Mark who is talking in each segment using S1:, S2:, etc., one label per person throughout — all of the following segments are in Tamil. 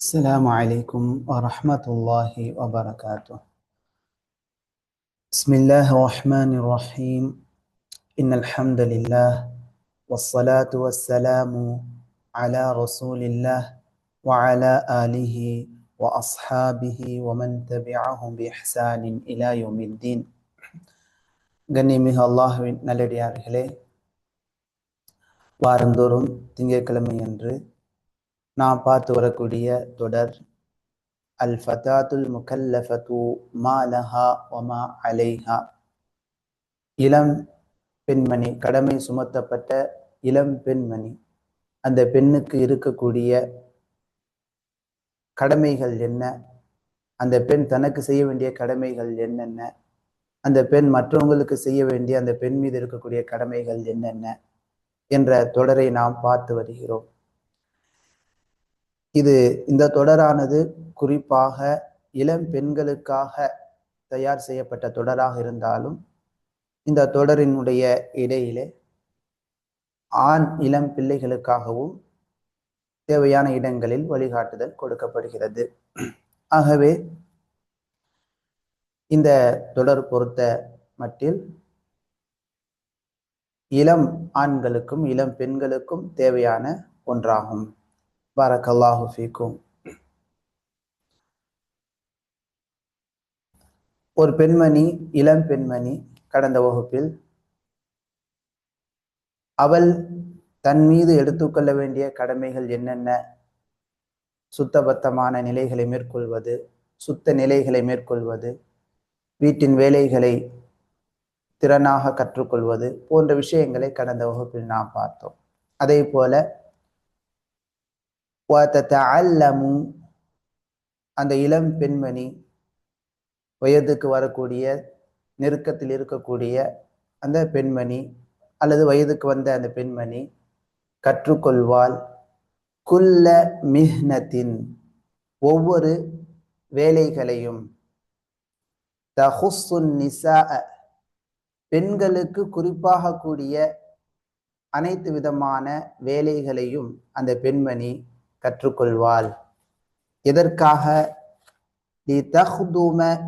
S1: السلام عليكم ورحمة الله وبركاته بسم الله الرحمن الرحيم إن الحمد لله والصلاة والسلام على رسول الله وعلى آله وأصحابه ومن تبعهم بإحسان إلى يوم الدين கண்ணியமிகு அல்லாஹுவின் நல்லடியார்களே வாரந்தோறும் திங்கட்கிழமை அன்று நாம் பார்த்து வரக்கூடிய தொடர் அல் ஃபதாத்துல் முகல்லஃபத்து மாலஹா ஒமா அலைஹா. இளம் பெண்மணி கடமை சுமத்தப்பட்ட இளம் பெண்மணி அந்த பெண்ணுக்கு இருக்கக்கூடிய கடமைகள் என்ன? அந்த பெண் தனக்கு செய்ய வேண்டிய கடமைகள் என்னென்ன? அந்த பெண் மற்றவங்களுக்கு செய்ய வேண்டிய அந்த பெண் மீது இருக்கக்கூடிய கடமைகள் என்னென்ன? என்ற தொடரை நாம் பார்த்து வருகிறோம். இது இந்த தொடரானது குறிப்பாக இளம் பெண்களுக்காக தயார் செய்யப்பட்ட தொடராக இருந்தாலும் இந்த தொடரினுடைய இடையிலே ஆண் இளம் பிள்ளைகளுக்காகவும் தேவையான இடங்களில் வழிகாட்டுதல் கொடுக்கப்படுகிறது. ஆகவே இந்த தொடர் பொறுத்த மட்டில் இளம் ஆண்களுக்கும் இளம் பெண்களுக்கும் தேவையான ஒன்றாகும். பாரக்கல்லாஹு ஃபீக்கும் ஒரு பெண்மணி இளம் பெண்மணி கடந்த வகுப்பில் அவள் தன் மீது எடுத்துக்கொள்ள வேண்டிய கடமைகள் என்னென்ன? சுத்தபத்தமான நிலைகளை மேற்கொள்வது சுத்த நிலைகளை மேற்கொள்வது வீட்டின் வேலைகளை திறனாக கற்றுக்கொள்வது போன்ற விஷயங்களை கடந்த வகுப்பில் நாம் பார்த்தோம். அதே போல அல்லமு அந்த இளம் பெண்மணி வயதுக்கு வரக்கூடிய நெருக்கத்தில் இருக்கக்கூடிய அந்த பெண்மணி அல்லது வயதுக்கு வந்த அந்த பெண்மணி கற்றுக்கொள்வாள். குல்ல மிஹ்னத்தின் ஒவ்வொரு வேலைகளையும். தஹுசுன் நிசா பெண்களுக்கு குறிப்பாக கூடிய அனைத்து விதமான வேலைகளையும் அந்த பெண்மணி கற்றுக்கொள்வாள். எதற்காக?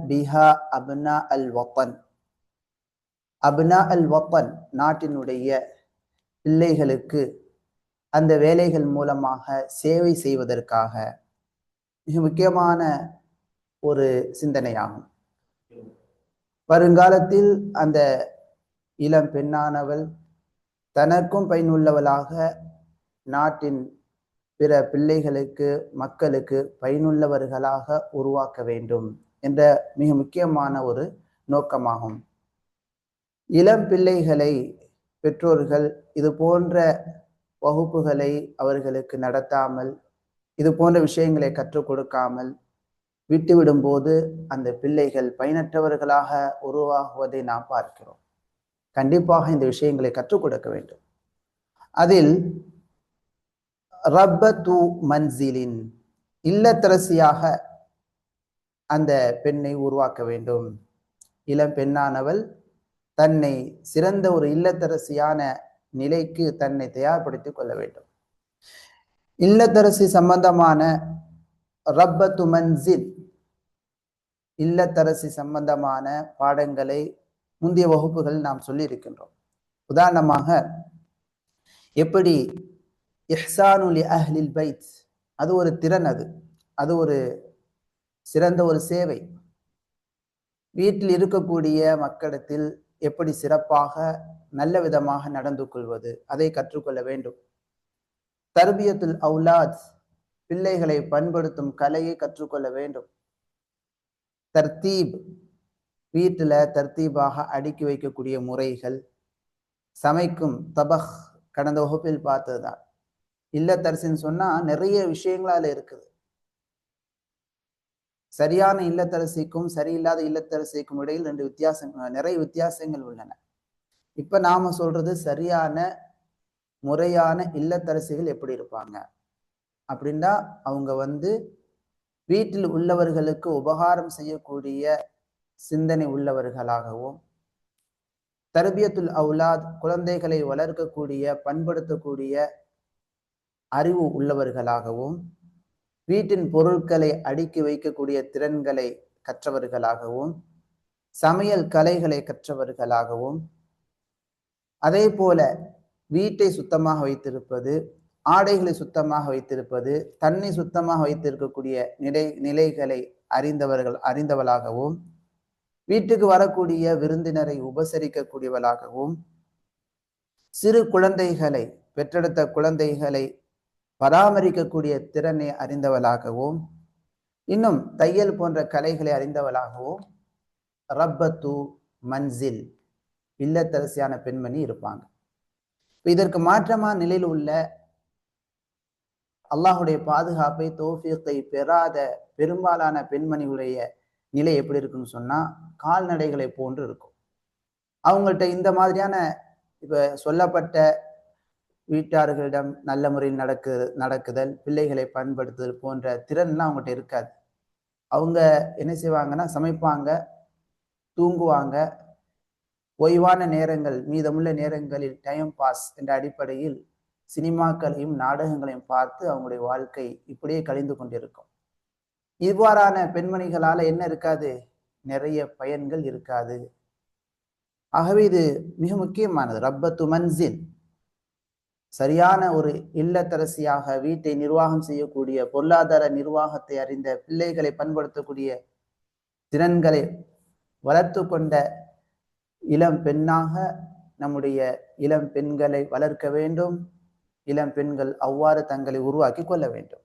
S1: பிஹா அப்னா அல் வப்பன் அப்னா அல் வப்பன் நாட்டினுடைய பிள்ளைகளுக்கு அந்த வேலைகள் மூலமாக சேவை செய்வதற்காக மிக முக்கியமான ஒரு சிந்தனையாகும். வருங்காலத்தில் அந்த இளம் பெண்ணானவள் தனக்கும் பயனுள்ளவளாக நாட்டின் பிற பிள்ளைகளுக்கு மக்களுக்கு பயனுள்ளவர்களாக உருவாக்க வேண்டும் என்ற மிக முக்கியமான ஒரு நோக்கமாகும். இளம் பிள்ளைகளை பெற்றோர்கள் இது போன்ற வகுப்புகளை அவர்களுக்கு நடத்தாமல் இது போன்ற விஷயங்களை கற்றுக் கொடுக்காமல் விட்டுவிடும் போது அந்த பிள்ளைகள் பயனற்றவர்களாக உருவாகுவதை நாம் பார்க்கிறோம். கண்டிப்பாக இந்த விஷயங்களை கற்றுக் கொடுக்க வேண்டும். அதில் ரப்பத்து மன்சிலின் இல்லத்தரசியாக அந்த பெண்ணை உருவாக்க வேண்டும். இளம் பெண்ணானவள் தன்னை சிறந்த ஒரு இல்லத்தரசியான நிலைக்கு தன்னை தயார்படுத்தி கொள்ள வேண்டும். இல்லத்தரசி சம்பந்தமான ரப்பத்து மன்சில் இல்லத்தரசி சம்பந்தமான பாடங்களை முந்தைய வகுப்புகள் நாம் சொல்லியிருக்கின்றோம். உதாரணமாக எப்படி இஹ்சானுலி அஹ்லில் பைத். அது ஒரு திறன் அது. அது ஒரு சிறந்த ஒரு சேவை. வீட்டில் இருக்கக்கூடிய மக்களிடத்தில் எப்படி சிறப்பாக நல்ல விதமாக நடந்து கொள்வது அதை கற்றுக்கொள்ள வேண்டும். தர்பியத்துல் அவுலாத் பிள்ளைகளை பண்படுத்தும் கலையை கற்றுக்கொள்ள வேண்டும். தர்த்தீப் வீட்டில் தர்த்தீபாக அடுக்கி வைக்கக்கூடிய முறைகள் சமைக்கும் தபஹ் கடந்த வகுப்பில் பார்த்ததுதான். இல்லத்தரசின்னு சொன்னா நிறைய விஷயங்களால இருக்குது. சரியான இல்லத்தரசிக்கும் சரியில்லாத இல்லத்தரசிக்கும் இடையில் ரெண்டு வித்தியாசங்கள் நிறைய வித்தியாசங்கள் உள்ளன. இப்ப நாம சொல்றது சரியான முறையான இல்லத்தரசிகள் எப்படி இருப்பாங்க? அப்படின்னா அவங்க வந்து வீட்டில் உள்ளவர்களுக்கு உபகாரம் செய்யக்கூடிய சிந்தனை உள்ளவர்களாகவும் தர்பியத்துல் அவுலாத் குழந்தைகளை வளர்க்கக்கூடிய பண்படுத்தக்கூடிய அறிவு உள்ளவர்களாகவும் வீட்டின் பொருட்களை அடுக்கி வைக்கக்கூடிய திறன்களை கற்றவர்களாகவும் சமையல் கலைகளை கற்றவர்களாகவும் அதே போல வீட்டை சுத்தமாக வைத்திருப்பது ஆடைகளை சுத்தமாக வைத்திருப்பது தன்னை சுத்தமாக வைத்திருக்கக்கூடிய நிலை நிலைகளை அறிந்தவர்கள் அறிந்தவளாகவும் வீட்டுக்கு வரக்கூடிய விருந்தினரை உபசரிக்கக்கூடியவளாகவும் சிறு குழந்தைகளை பெற்றெடுத்த குழந்தைகளை பராமரிக்கக்கூடிய திறனை அறிந்தவளாகவும் இன்னும் தையல் போன்ற கலைகளை அறிந்தவளாகவும் ரப்பத்து மன்சில் இல்லத்தரசியான பெண்மணி இருப்பாங்க. இதற்கு மாற்றமான நிலையில் உள்ள அல்லாஹுடைய பாதுகாப்பை தோஃபியத்தை பெறாத பெரும்பாலான பெண்மணிகளுடைய நிலை எப்படி இருக்குன்னு சொன்னால் கால்நடைகளை போன்று இருக்கும். அவங்கள்ட்ட இந்த மாதிரியான இப்போ சொல்லப்பட்ட வீட்டார்களிடம் நல்ல முறையில் நடக்கு நடக்குதல் பிள்ளைகளை பயன்படுத்துதல் போன்ற திறன்லாம் அவங்ககிட்ட இருக்காது. அவங்க என்ன செய்வாங்கன்னா சமைப்பாங்க தூங்குவாங்க. ஓய்வான நேரங்கள் மீதமுள்ள நேரங்களில் டைம் பாஸ் என்ற அடிப்படையில் சினிமாக்களையும் நாடகங்களையும் பார்த்து அவங்களுடைய வாழ்க்கை இப்படியே கழிந்து கொண்டிருக்கும். இவ்வாறான பெண்மணிகளால் என்ன இருக்காது? நிறைய பயன்கள் இருக்காது. ஆகவே இது மிக முக்கியமானது. ரப்பத்து துமன்சின் சரியான ஒரு இல்லத்தரசியாக வீட்டை நிர்வாகம் செய்யக்கூடிய பொருளாதார நிர்வாகத்தை அறிந்த பிள்ளைகளை பண்படுத்தக்கூடிய திறன்களை வளர்த்து கொண்ட இளம் பெண்ணாக நம்முடைய இளம் பெண்களை வளர்க்க வேண்டும். இளம் பெண்கள் அவ்வாறு தங்களை உருவாக்கி கொள்ள வேண்டும்.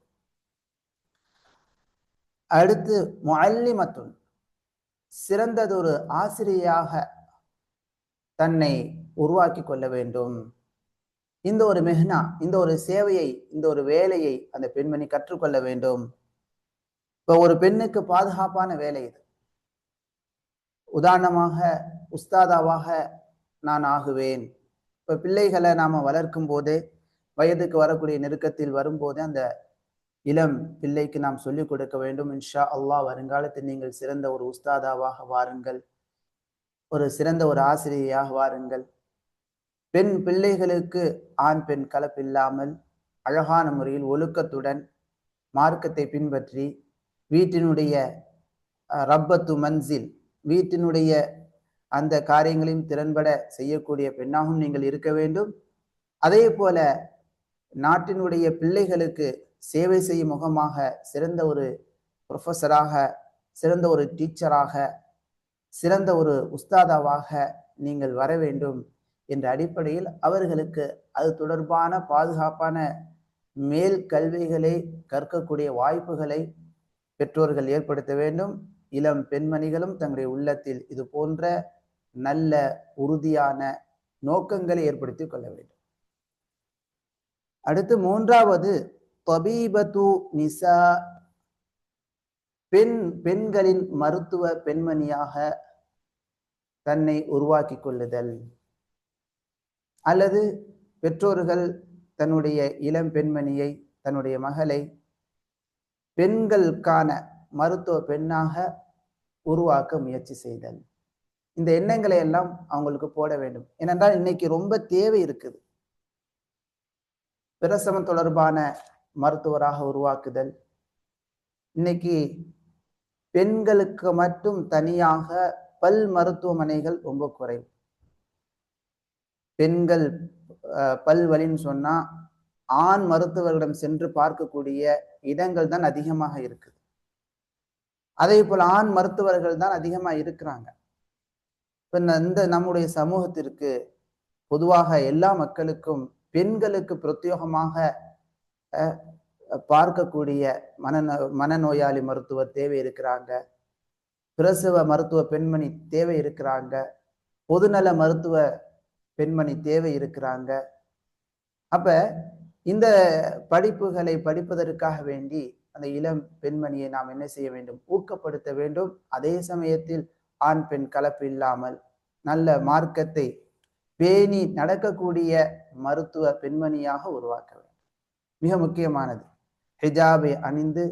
S1: அடுத்து முல்லிமத்துன் சிறந்ததொரு ஆசிரியாக தன்னை உருவாக்கி கொள்ள வேண்டும். இந்த ஒரு மெஹ்னா இந்த ஒரு சேவையை இந்த ஒரு வேலையை அந்த பெண்மணி கற்றுக்கொள்ள வேண்டும். இப்போ ஒரு பெண்ணுக்கு பாதுகாப்பான வேலை இது. உதாரணமாக உஸ்தாதாவாக நான் ஆகுவேன். இப்போ பிள்ளைகளை நாம வளர்க்கும் போதே வயதுக்கு வரக்கூடிய நெருக்கத்தில் வரும்போதே அந்த இளம் பிள்ளைக்கு நாம் சொல்லிக் கொடுக்க வேண்டும். இன்ஷா அல்லாஹ் வருங்காலத்தில் நீங்கள் சிறந்த ஒரு உஸ்தாதாவாக வாருங்கள். ஒரு சிறந்த ஒரு ஆசிரியையாக வாருங்கள். பெண் பிள்ளைகளுக்கு ஆண் பெண் கலப்பில்லாமல் அழகான முறையில் ஒழுக்கத்துடன் மார்க்கத்தை பின்பற்றி வீட்டினுடைய ரப்பத்து மன்சில் வீட்டினுடைய அந்த காரியங்களையும் திறன்பட செய்யக்கூடிய பெண்ணாகவும் நீங்கள் இருக்க வேண்டும். அதே போல நாட்டினுடைய பிள்ளைகளுக்கு சேவை செய்யும் முகமாக சிறந்த ஒரு ப்ரொஃபஸராக சிறந்த ஒரு டீச்சராக சிறந்த ஒரு உஸ்தாதாவாக நீங்கள் வர வேண்டும். என்ற அடிப்படையில் அவர்களுக்கு அது தொடர்பான பாதுகாப்பான மேல் கல்விகளை கற்கக்கூடிய வாய்ப்புகளை பெற்றோர்கள் ஏற்படுத்த வேண்டும். இளம் பெண்மணிகளும் தங்களுடைய உள்ளத்தில் இது போன்ற நல்ல உறுதியான நோக்கங்களை ஏற்படுத்தி கொள்ள வேண்டும். அடுத்து மூன்றாவது தபீபத்து நிசா. பெண் பெண்களின் மருத்துவ பெண்மணியாக தன்னை உருவாக்கி கொள்ளுதல். அல்லது பெற்றோர்கள் தன்னுடைய இளம் பெண்மணியை தன்னுடைய மகளை பெண்களுக்கான மருத்துவ பெண்ணாக உருவாக்க முயற்சி செய்தல். இந்த எண்ணங்களை எல்லாம் அவங்களுக்கு போட வேண்டும். ஏனென்றால் இன்னைக்கு ரொம்ப தேவை இருக்குது. பிரசவம் தொடர்பான மருத்துவராக உருவாக்குதல். இன்னைக்கு பெண்களுக்கு மட்டும் தனியாக பல் மருத்துவமனைகள் ரொம்ப குறைவு. பெண்கள் பல் வலின்னு சொன்னா ஆண் மருத்துவர்களிடம் சென்று பார்க்கக்கூடிய இடங்கள் தான் அதிகமாக இருக்குது. அதே போல் ஆண் மருத்துவர்கள் தான் அதிகமாக இருக்கிறாங்க. இப்போ இந்த நம்முடைய சமூகத்திற்கு பொதுவாக எல்லா மக்களுக்கும் பெண்களுக்கு பிரத்யேகமாக பார்க்கக்கூடிய மன மனநோயாளி மருத்துவர் தேவை இருக்கிறாங்க. பிரசவ மருத்துவ பெண்மணி தேவை இருக்கிறாங்க. பொதுநல மருத்துவ பெண்மணி தேவை இருக்கிறாங்க. அப்ப இந்த படிப்புகளை படிப்பதற்காக வேண்டி அந்த இளம் பெண்மணியை நாம் என்ன செய்ய வேண்டும்? ஊக்கப்படுத்த வேண்டும். அதே சமயத்தில் ஆண் பெண் கலப்பு இல்லாமல் நல்ல மார்க்கத்தை பேணி நடக்கக்கூடிய மருத்துவ பெண்மணியாக உருவாக்க வேண்டும். மிக முக்கியமானது. ஹிஜாபை அணிந்து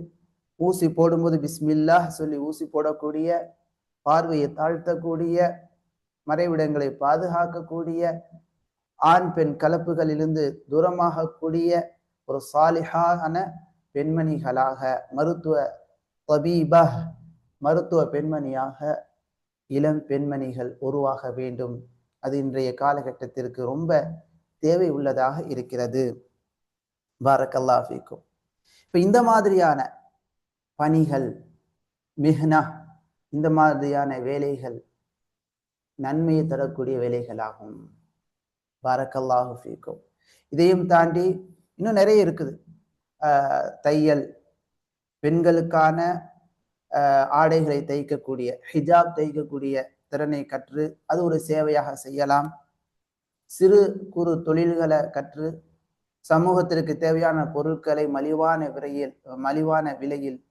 S1: ஊசி போடும்போது பிஸ்மில்லா சொல்லி ஊசி போடக்கூடிய பார்வையை தாழ்த்தக்கூடிய மறைவிடங்களை பாதுகாக்கக்கூடிய ஆண் பெண் கலப்புகளிலிருந்து தூரமாகக்கூடிய ஒரு சாலிஹான பெண்மணிகளாக மருத்துவ தபீபா மருத்துவ பெண்மணியாக இளம் பெண்மணிகள் உருவாக வேண்டும். அது இன்றைய காலகட்டத்திற்கு ரொம்ப தேவை உள்ளதாக இருக்கிறது. பாரக்கல்லாஃபிக்கும் இப்போ இந்த மாதிரியான பணிகள் மிஹ்னா இந்த மாதிரியான வேலைகள் நன்மையை தரக்கூடிய வேலைகளாகும். பாரக்கல்லாஹு ஃபீக்கும். இதையும் தாண்டி இன்னும் நிறைய இருக்குது. ஆஹ் தையல் பெண்களுக்கான ஆஹ் ஆடைகளை தைக்கக்கூடிய ஹிஜாப் தைக்கக்கூடிய திறனை கற்று அது ஒரு சேவையாக செய்யலாம். சிறு குறு தொழில்களை கற்று சமூகத்திற்கு தேவையான பொருட்களை மலிவான விலையில் மலிவான விலையில்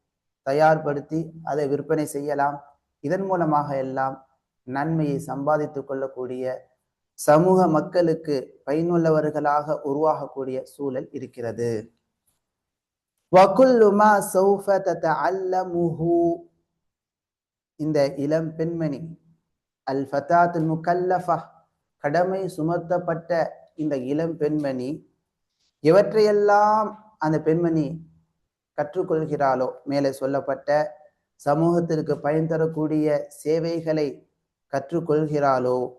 S1: தயார்படுத்தி அதை விற்பனை செய்யலாம். இதன் மூலமாக எல்லாம் நன்மையை சம்பாதித்து கொள்ளக்கூடிய சமூக மக்களுக்கு பயனுள்ளவர்களாக உருவாகக்கூடிய சூழல் இருக்கிறது. இந்த இளம் பெண்மணி அல் ஃபதாத் முக்கல்லஃபா கடமை சுமத்தப்பட்ட இந்த இளம் பெண்மணி எவற்றையெல்லாம் அந்த பெண்மணி கற்றுக்கொள்கிறாளோ மேலே சொல்லப்பட்ட சமூகத்திற்கு பயன் தரக்கூடிய சேவைகளை கற்றுக்கொள்கிறாளோ?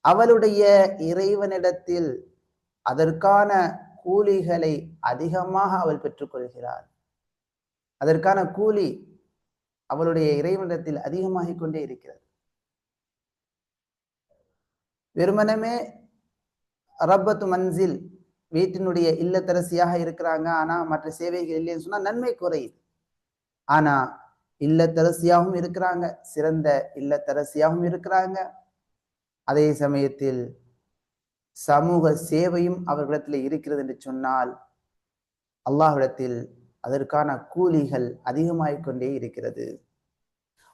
S1: அவளுடைய இறைவனிடத்தில் அதற்கான கூலிகளை அதிகமாக அவள் பெற்றுக்கொள்கிறாள். அதற்கான கூலி அவளுடைய இறைவனிடத்தில் அதிகமாகிக் கொண்டே இருக்கிறது. வெறுமனமே ரப்பத்து மன்சில் வீட்டினுடைய இல்லத்தரசியாக இருக்கிறாங்க. ஆனா மற்ற சேவைகள் இல்லைன்னு சொன்னா நன்மை குறையுது. ஆனா இல்லத்தரசியாகவும் இருக்கிறாங்க. சிறந்த இல்லத்தரசியாகவும் இருக்கிறாங்க. அதே சமயத்தில் சமூக சேவையும் அவர்களிடத்தில் இருக்கிறது என்று சொன்னால் அல்லாஹ்விடத்தில் அதற்கான கூலிகள் அதிகமாகிக் கொண்டே இருக்கிறது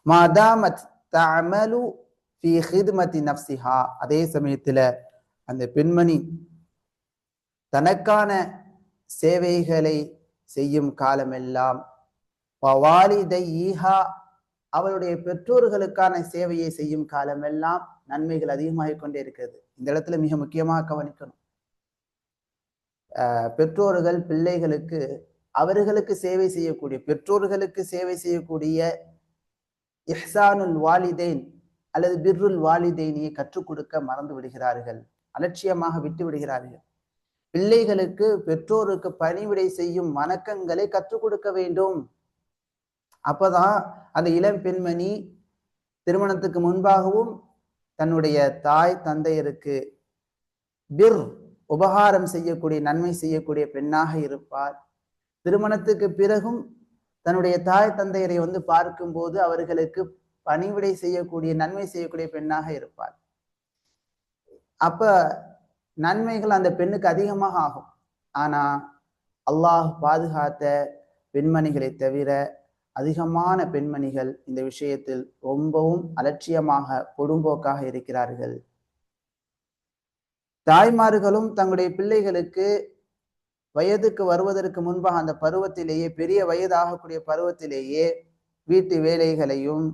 S1: மாதாமத் தமலு ஃபி ஹித்மதி நப்சிஹா அதே சமயத்தில் அந்த பெண்மணி தனக்கான சேவைகளை செய்யும் காலமெல்லாம் ஈஹா அவளுடைய பெற்றோர்களுக்கான சேவையை செய்யும் காலமெல்லாம் நன்மைகள் அதிகமாகிக் கொண்டே இருக்கிறது. இந்த இடத்துல மிக முக்கியமாக கவனிக்கணும். பெற்றோர்கள் பிள்ளைகளுக்கு அவர்களுக்கு சேவை செய்யக்கூடிய பெற்றோர்களுக்கு சேவை செய்யக்கூடிய இஹ்சானுல் வாலிதேன் அல்லது பிர்ருல் வாலிதேனியை கற்றுக் கொடுக்க மறந்து விடுகிறார்கள். அலட்சியமாக விட்டு விடுகிறார்கள். பிள்ளைகளுக்கு பெற்றோருக்கு பணிவிடை செய்யும் வணக்கங்களை கற்றுக் கொடுக்க வேண்டும். அப்பதான் அந்த இளம் பெண்மணி திருமணத்துக்கு முன்பாகவும் தன்னுடைய தாய் தந்தையருக்கு பிர் உபகாரம் செய்யக்கூடிய நன்மை செய்யக்கூடிய பெண்ணாக இருப்பார். திருமணத்துக்கு பிறகும் தன்னுடைய தாய் தந்தையரை வந்து பார்க்கும்போது அவர்களுக்கு பணிவிடை செய்யக்கூடிய நன்மை செய்யக்கூடிய பெண்ணாக இருப்பார். அப்ப நன்மைகள் அந்த பெண்ணுக்கு அதிகமாக ஆகும். ஆனா அல்லாஹ் பாதுகாத்த பெண்மணிகளை தவிர அதிகமான பெண்மணிகள் இந்த விஷயத்தில் ரொம்பவும் அலட்சியமாக கொடும்போக்காக இருக்கிறார்கள். தாய்மார்களும் தங்களுடைய பிள்ளைகளுக்கு வயதுக்கு வருவதற்கு முன்பாக அந்த பருவத்திலேயே பெரிய வயதாகக்கூடிய பருவத்திலேயே வீட்டு வேலைகளையும்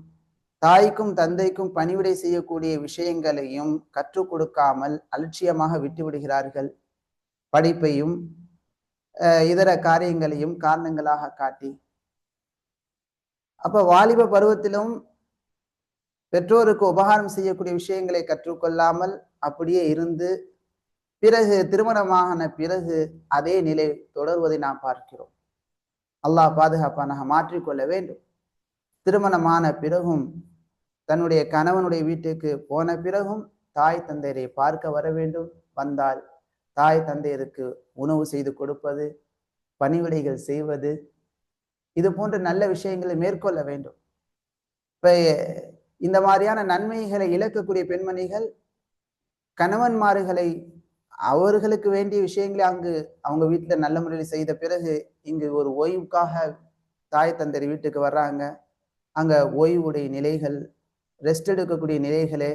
S1: தாய்க்கும் தந்தைக்கும் பணிவிடை செய்யக்கூடிய விஷயங்களையும் கற்றுக் கொடுக்காமல் அலட்சியமாக விட்டுவிடுகிறார்கள். படிப்பையும் இதர காரியங்களையும் காரணங்களாக காட்டி அப்ப வாலிப பருவத்திலும் பெற்றோருக்கு உபகாரம் செய்யக்கூடிய விஷயங்களை கற்றுக்கொள்ளாமல் அப்படியே இருந்து பிறகு திருமணமான பிறகு அதே நிலை தொடர்வதை நாம் பார்க்கிறோம். அல்லாஹ் பாதுகாப்பானாக மாற்றிக்கொள்ள வேண்டும். திருமணமான பிறகும் தன்னுடைய கணவனுடைய வீட்டுக்கு போன பிறகும் தாய் தந்தையரை பார்க்க வர வேண்டும். வந்தால் தாய் தந்தையருக்கு உணவு செய்து கொடுப்பது பணிவிடைகள் செய்வது இது போன்ற நல்ல விஷயங்களை மேற்கொள்ள வேண்டும். இப்போ இந்த மாதிரியான நன்மைகளை இழக்கக்கூடிய பெண்மணிகள் கணவன்மார்களை அவர்களுக்கு வேண்டிய விஷயங்களை அங்கு அவங்க வீட்டில் நல்ல முறையில் செய்த பிறகு இங்கு ஒரு ஓய்வுக்காக தாய் தந்தை வீட்டுக்கு வர்றாங்க. அங்கே ஓய்வுடைய நிலைகள் ரெஸ்ட் எடுக்கக்கூடிய நிலைகளே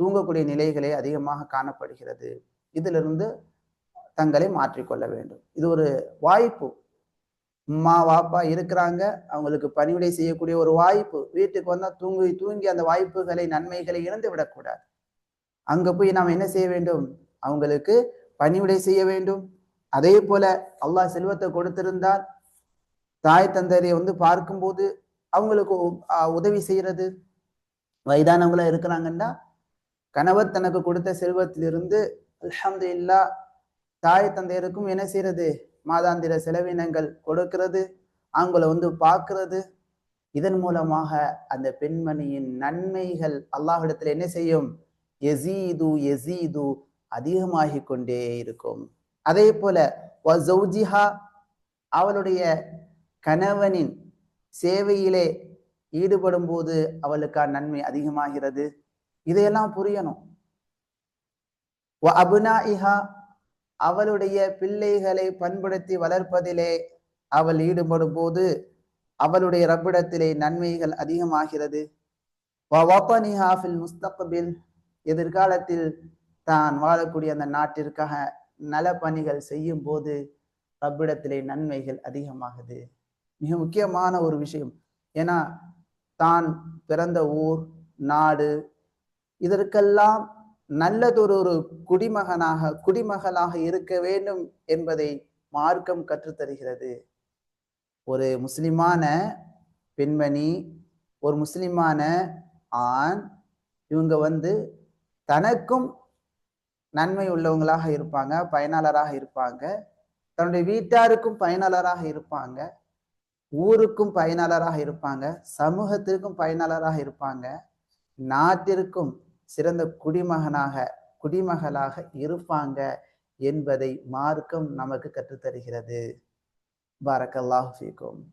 S1: தூங்கக்கூடிய நிலைகளே அதிகமாக காணப்படுகிறது. இதிலிருந்து தங்களை மாற்றிக்கொள்ள வேண்டும். இது ஒரு வாய்ப்பு. அம்மா வாப்பா இருக்கிறாங்க. அவங்களுக்கு பணிவிடை செய்யக்கூடிய ஒரு வாய்ப்பு வீட்டுக்கு வந்தால் தூங்கி தூங்கி அந்த வாய்ப்புகளை நன்மைகளை இழந்து விடக்கூடாது. அங்கே போய் நாம் என்ன செய்ய வேண்டும்? அவங்களுக்கு பணிவிடை செய்ய வேண்டும். அதே போல அல்லாஹ் செல்வத்தை கொடுத்திருந்தால் தாய் தந்தையை வந்து பார்க்கும்போது அவங்களுக்கு உதவி செய்யறது. வயதானவங்களா இருக்கிறாங்கன்னா கணவர் தனக்கு கொடுத்த செல்வத்திலிருந்து அல்ஹம்துலில்லாஹ் தாய் தந்தையருக்கும் என்ன செய்யறது? மாதாந்திர செலவினங்கள் கொடுக்கிறது அவங்கள வந்து பார்க்கறது. இதன் மூலமாக அந்த பெண்மணியின் நன்மைகள் அல்லாஹ்விடத்தில் என்ன செய்யும்? எசீது எசீது அதிகமாகி கொண்டே இருக்கும். அதே போல ஜௌஜிஹா அவளுடைய கணவனின் சேவையிலே ஈடுபடும் போது அவளுக்கான நன்மை அதிகமாகிறது. இதையெல்லாம் புரியணும். அவளுடைய பிள்ளைகளை பண்படுத்தி வளர்ப்பதிலே அவள் ஈடுபடும் போது அவளுடைய ரப்பிடத்திலே நன்மைகள் அதிகமாகிறது. முஸ்தகபில். எதிர்காலத்தில் தான் வாழக்கூடிய அந்த நாட்டிற்காக நல பணிகள் செய்யும் போது ரப்பிடத்திலே நன்மைகள் அதிகமாகுது. மிக முக்கியமான ஒரு விஷயம். ஏன்னா தான் பிறந்த ஊர் நாடு இதற்கெல்லாம் நல்லதொரு ஒரு குடிமகனாக குடிமகளாக இருக்க வேண்டும் என்பதை மார்க்கம் கற்றுத்தருகிறது. ஒரு முஸ்லிமான பெண்மணி ஒரு முஸ்லிமான ஆண் இவங்க வந்து தனக்கும் நன்மை உள்ளவங்களாக இருப்பாங்க பயனாளராக இருப்பாங்க. தன்னுடைய வீட்டாருக்கும் பயனாளராக இருப்பாங்க. ஊருக்கும் பயனாளராக இருப்பாங்க. சமூகத்திற்கும் பயனாளராக இருப்பாங்க. நாட்டிற்கும் சிறந்த குடிமகனாக குடிமகளாக இருப்பாங்க என்பதை மார்க்கம் நமக்கு கற்றுத்தருகிறது. பாரக்கல்லாஹு ஃபீக்கும்.